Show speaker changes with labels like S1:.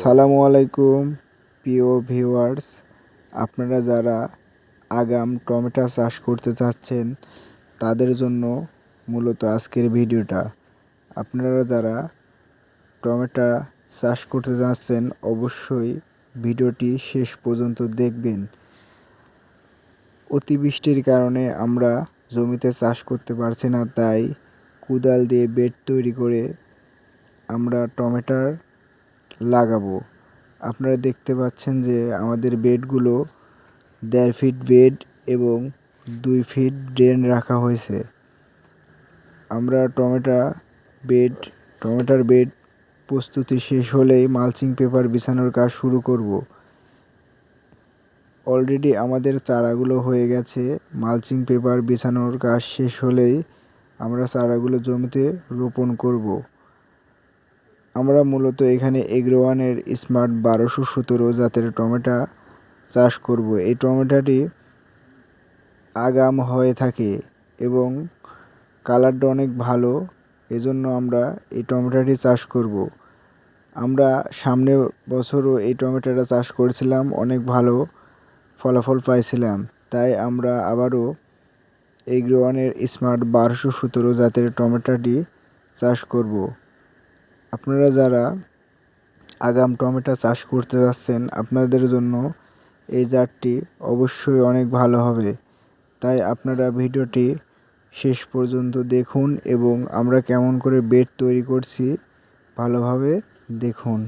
S1: সালামু আলাইকুম, প্রিয় ভিউয়ার্স। আপনারা যারা আগাম টমেটো চাষ করতে চাচ্ছেন, তাদের জন্য মূলত আজকের ভিডিওটা। আপনারা যারা টমেটো চাষ করতে চাচ্ছেন, অবশ্যই ভিডিওটি শেষ পর্যন্ত দেখবেন। অতিবৃষ্টির কারণে আমরা জমিতে চাষ করতে পারছি না, তাই কুদাল দিয়ে বেড তৈরি করে আমরা টমেটোর লাগাবো। আপনারা দেখতে পাচ্ছেন যে আমাদের বেডগুলো দেড় ফিট বেড এবং দুই ফিট ড্রেন রাখা হয়েছে। আমরা টমেটো বেড, টমেটোর বেড প্রস্তুতি শেষ হলেই মালচিং পেপার বিছানোর কাজ শুরু করব। অলরেডি আমাদের চারাগুলো হয়ে গেছে, মালচিং পেপার বিছানোর কাজ শেষ হলেই আমরা চারাগুলো জমিতে রোপণ করব। আমরা মূলত এখানে এগ্রোয়ানের স্মার্ট বারোশো সতেরো জাতের টমেটো চাষ করব। এই টমেটোটি আগাম হয়ে থাকে এবং কালারটা অনেক ভালো, এজন্য আমরা এই টমেটোটি চাষ করব। আমরা সামনের বছরও এই টমেটোটা চাষ করেছিলাম, অনেক ভালো ফলাফল পাইছিলাম। তাই আমরা আবারও এগ্রোয়ানের স্মার্ট বারোশো সতেরো জাতের টমেটোটি চাষ করব। আপনারা যারা আগাম টমেটো চাষ করতে যাচ্ছেন, আপনাদের জন্য এই জাতটি অবশ্যই অনেক ভালো হবে। তাই আপনারা ভিডিওটি শেষ পর্যন্ত দেখুন এবং আমরা কেমন করে বেড তৈরি করছি ভালোভাবে দেখুন।